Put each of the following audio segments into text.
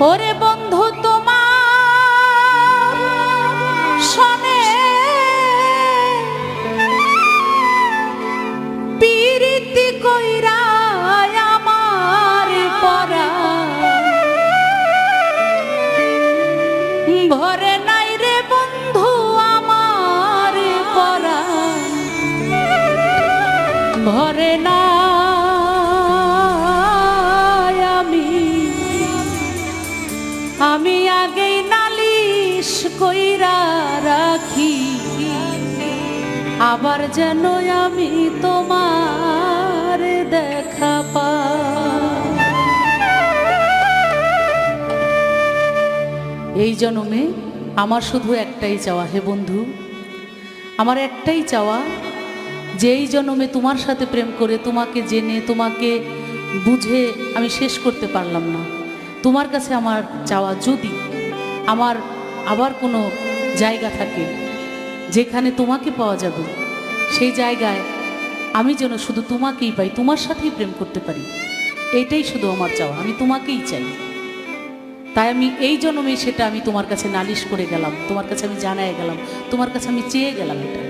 ওরে বন্ধু তোমার শনে পিরিতি কইরা আমার পরা। ভরে নাই রে বন্ধু আমার পরা। ভরে নাই আবার যেন আমি তোমার দেখা পা এই জন্মে আমার শুধু একটাই চাওয়া, হে বন্ধু, আমার একটাই চাওয়া যে এই জন্মে তোমার সাথে প্রেম করে, তোমাকে জেনে, তোমাকে বুঝে আমি শেষ করতে পারলাম না। তোমার কাছে আমার চাওয়া যদি আমার আবার কোনো জায়গা থাকে যেখানে তোমাকে পাওয়া যাবে, সেই জায়গায় আমি যেন শুধু তোমাকেই পাই, তোমার সাথেই প্রেম করতে পারি। এইটাই শুধু আমার চাওয়া, আমি তোমাকেই চাই। তাই আমি এই জন্মে সেটা আমি তোমার কাছে নালিশ করে গেলাম, তোমার কাছে আমি জানাই গেলাম, তোমার কাছে আমি চেয়ে গেলাম এটা।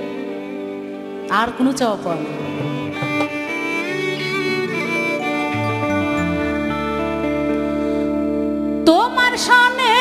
আর কোনো চাওয়া পাওয়া নেই। তোমার সামনে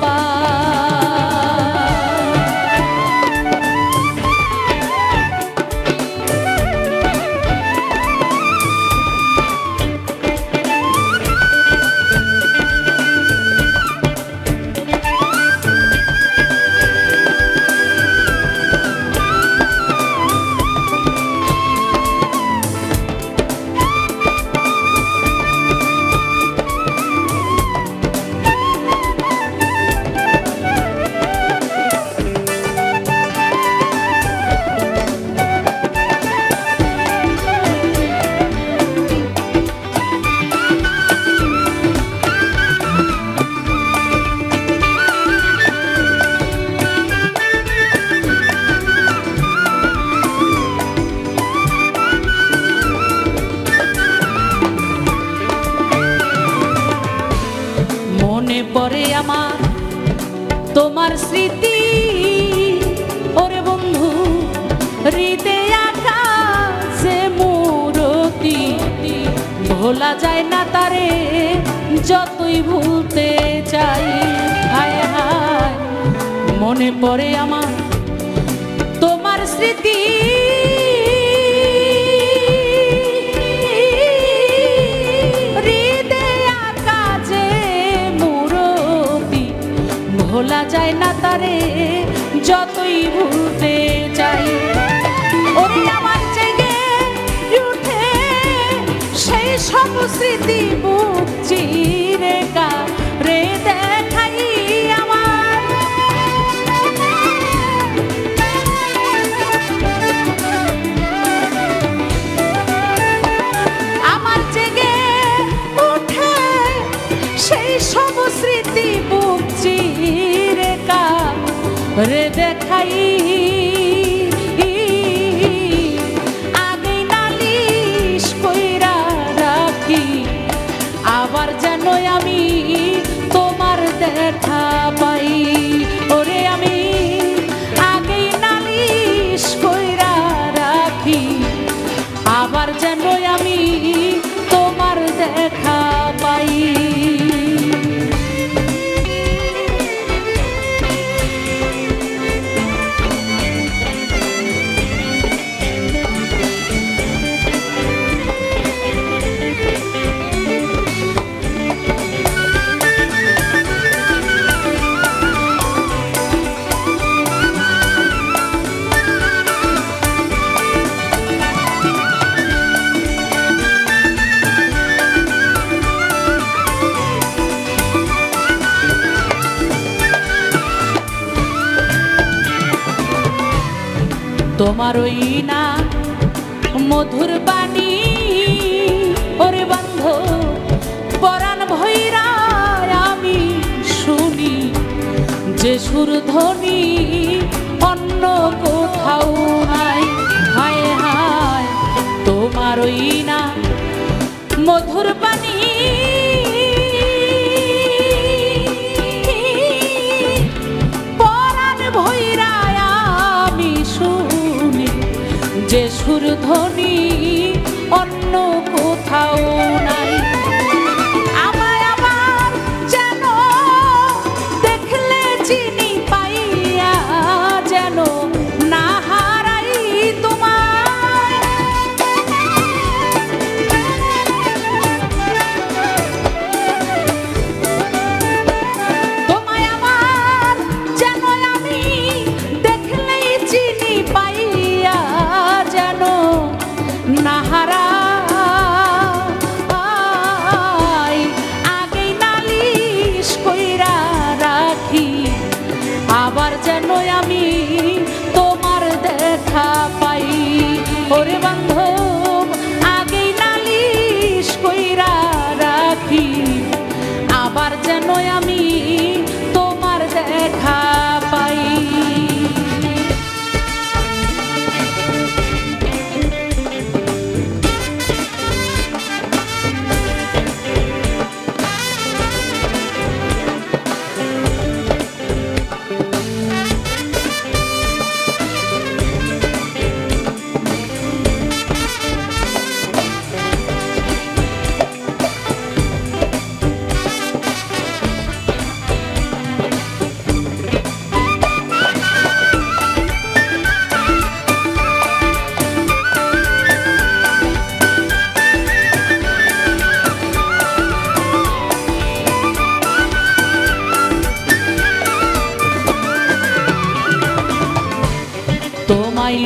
দেখা মনে পড়ে আমার। তোমার স্মৃতি, ওরে বন্ধু, হৃদে আঁকা যে মূরতি। ভোলা যায় না তারে, যতই ভুলতে চাই। হায় হায়, মনে পড়ে আমার। তোমার স্মৃতি ভোলা যায় না তারে, যতই ভুলতে চাই। সেই সব স্মৃতি বুক চিরে রে দেখাই আমার। আমার জেগে উঠে সেই সব রে দেখাই। তোমার ওই না। মধুর বাণী, ওরে বন্ধ, পরাণ ভৈরায় আমি শুনি। যে সুর ধ্বনি অন্য কোথাও নাই। হায় হায় তোমার ওই না। মধুর বাণী যে ধনী অন্য কোথাও না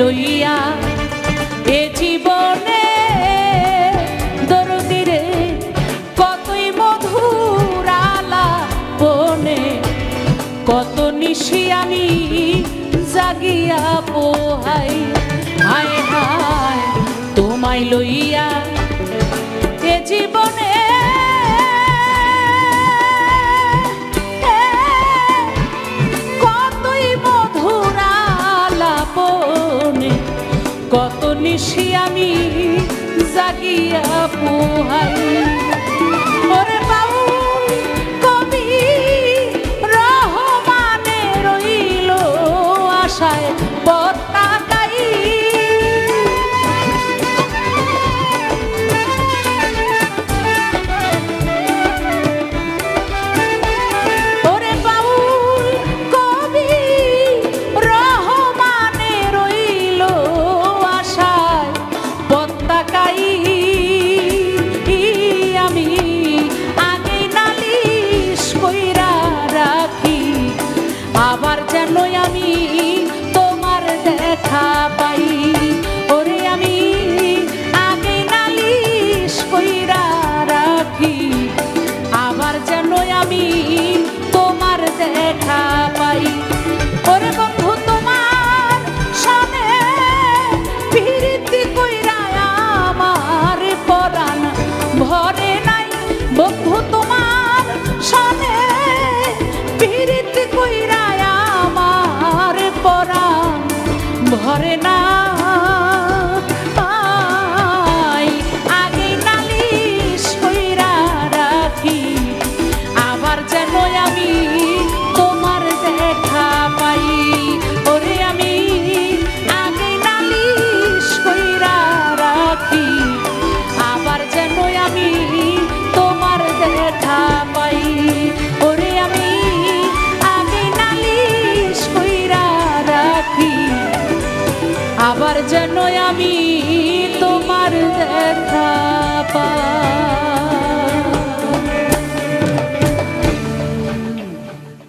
লইয়া এ জীবনে দরদিরে কতই মধুর আলা বনে, কত নিশি আমি জাগিয়া পোহাই। হায় হায়, তোমায় লইয়া এ জীবনে কত নিশি আমি জাগিয়া পোহাই। far